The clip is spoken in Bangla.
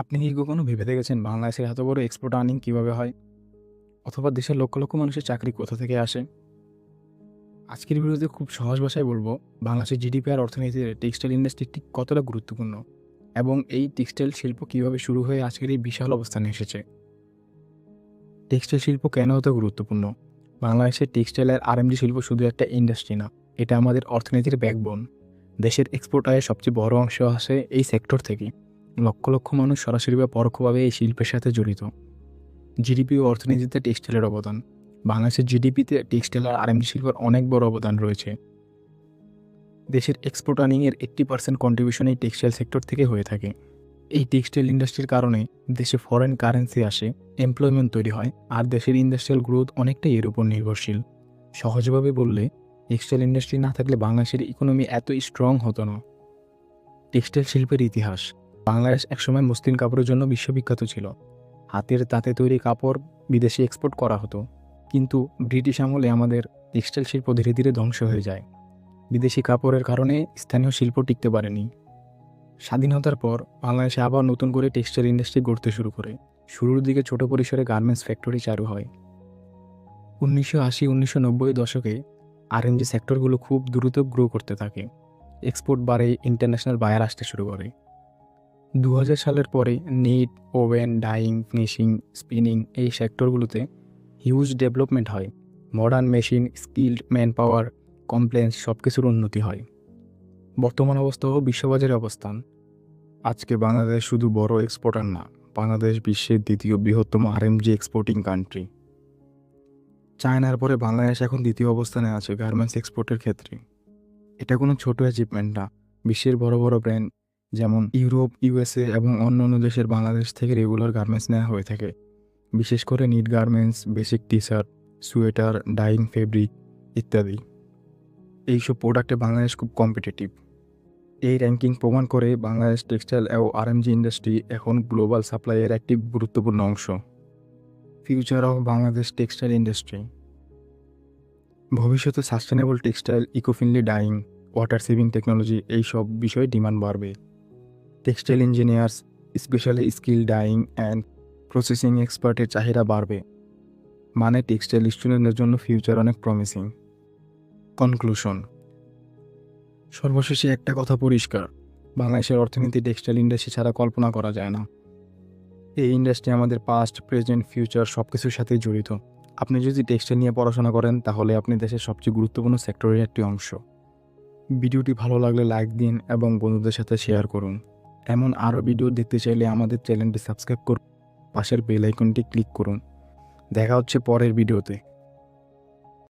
আপনি কি কখনো ভেবে দেখেছেন বাংলাদেশের এত বড় এক্সপোর্ট আর্নিং কীভাবে হয়? অথবা দেশের লক্ষ লক্ষ মানুষের চাকরি কোথা থেকে আসে? আজকের ভিডিওতে খুব সহজ ভাষায় বলব, বাংলাদেশের জিডিপি আর অর্থনীতিতে টেক্সটাইল ইন্ডাস্ট্রি ঠিক কতটা গুরুত্বপূর্ণ? এবং এই টেক্সটাইল শিল্প কীভাবে শুরু হয়ে আজকের এই বিশাল অবস্থানে এসেছে? টেক্সটাইল শিল্প কেন এত গুরুত্বপূর্ণ? বাংলাদেশের টেক্সটাইল আর আরএমজি শিল্প শুধু একটা ইন্ডাস্ট্রি না, এটা আমাদের অর্থনীতির ব্যাকবোন দেশের এক্সপোর্ট আয়ের সবচেয়ে বড় অংশ আসে এই সেক্টর থেকে লক্ষ লক্ষ মানুষ সরাসরি বা পরোক্ষভাবে এই শিল্পের সাথে জড়িত। জিডিপি ও অর্থনীতিতে টেক্সটাইলের অবদান। বাংলাদেশের জিডিপিতে টেক্সটাইল আর আরএমজি শিল্পের অনেক বড় অবদান রয়েছে। দেশের এক্সপোর্ট আর্নিংয়ের এইট্টি পার্সেন্ট কন্ট্রিবিউশন এই টেক্সটাইল সেক্টর থেকে হয়ে থাকে। এই টেক্সটাইল ইন্ডাস্ট্রির কারণে দেশে ফরেন কারেন্সি আসে এমপ্লয়মেন্ট তৈরি হয়, আর দেশের ইন্ডাস্ট্রিয়াল গ্রোথ অনেকটাই এর উপর নির্ভরশীল। সহজভাবে বললে, টেক্সটাইল ইন্ডাস্ট্রি না থাকলে বাংলাদেশের ইকোনমি এত স্ট্রং হতো না। টেক্সটাইল শিল্পের ইতিহাস। বাংলাদেশ একসময় মসলিন কাপড়ের জন্য বিশ্ববিখ্যাত ছিল। হাতের তাঁতে তৈরি কাপড় বিদেশে এক্সপোর্ট করা হতো। কিন্তু ব্রিটিশ আমলে আমাদের টেক্সটাইল শিল্প ধীরে ধীরে ধ্বংস হয়ে যায়। বিদেশি কাপড়ের কারণে স্থানীয় শিল্প টিকতে পারেনি। স্বাধীনতার পর বাংলাদেশে আবার নতুন করে টেক্সটাইল ইন্ডাস্ট্রি গড়তে শুরু করে। শুরুর দিকে ছোট পরিসরে গার্মেন্টস ফ্যাক্টরি চালু হয়। উনিশশো আশি উনিশশো নব্বই দশকে আরএনজি সেক্টরগুলো খুব দ্রুত গ্রো করতে থাকে। এক্সপোর্ট বাড়ে ইন্টারন্যাশনাল বায়ার আসতে শুরু করে। দু হাজার সালের পরে knit, woven, dyeing, finishing, spinning এই সেক্টরগুলোতে হিউজ ডেভেলপমেন্ট হয়। Modern machine, skilled man power compliance সব কিছুর উন্নতি হয়। বর্তমান অবস্থা বিশ্ববাজারের অবস্থান। আজকে বাংলাদেশ শুধু বড় এক্সপোর্টার না, বাংলাদেশ বিশ্বের দ্বিতীয় বৃহত্তম আরএমজি এক্সপোর্টিং কান্ট্রি চায়নার পরে বাংলাদেশ এখন দ্বিতীয় অবস্থানে আছে গার্মেন্টস এক্সপোর্টের ক্ষেত্রে। এটা কোনো ছোট অ্যাচিভমেন্ট না। বিশ্বের বড় বড় ব্র্যান্ড যেমন ইউরোপ, ইউএসএ এবং অন্য অন্য দেশের বাংলাদেশ থেকে রেগুলার গার্মেন্টস নেওয়া হয়ে থাকে। বিশেষ করে knit garments basic T shirt sweater dyeing fabric ইত্যাদি। এইসব প্রোডাক্টে বাংলাদেশ খুব কম্পিটিটিভ এই র্যাঙ্কিং প্রমাণ করে বাংলাদেশ টেক্সটাইল ও আরএমজি ইন্ডাস্ট্রি এখন গ্লোবাল সাপ্লাইয়ের একটি গুরুত্বপূর্ণ অংশ। Future of Bangladesh textile industry ভবিষ্যতে sustainable textile ecofriendly dyeing water saving technology এই সব বিষয়ে ডিমান্ড বাড়বে। Textile engineers specially skill dyeing and processing এক্সপার্টের চাহিদা বাড়বে। মানে টেক্সটাইল স্টুডেন্টদের জন্য ফিউচার অনেক প্রমিসিং কনক্লুশন সর্বশেষে একটা কথা পরিষ্কার। বাংলাদেশের অর্থনীতি টেক্সটাইল ইন্ডাস্ট্রি ছাড়া কল্পনা করা যায় না। এই ইন্ডাস্ট্রি আমাদের পাস্ট প্রেজেন্ট ফিউচার সব কিছুর সাথেই জড়িত। আপনি যদি টেক্সটাইল নিয়ে পড়াশোনা করেন, তাহলে আপনি দেশের সবচেয়ে গুরুত্বপূর্ণ সেক্টরের একটি অংশ। ভিডিওটি ভালো লাগলে লাইক দিন এবং বন্ধুদের সাথে শেয়ার করুন। এমন আরও ভিডিও দেখতে চাইলে আমাদের চ্যানেলটি সাবস্ক্রাইব করুন, পাশের বেল আইকনটি ক্লিক করুন। দেখা হচ্ছে পরের ভিডিওতে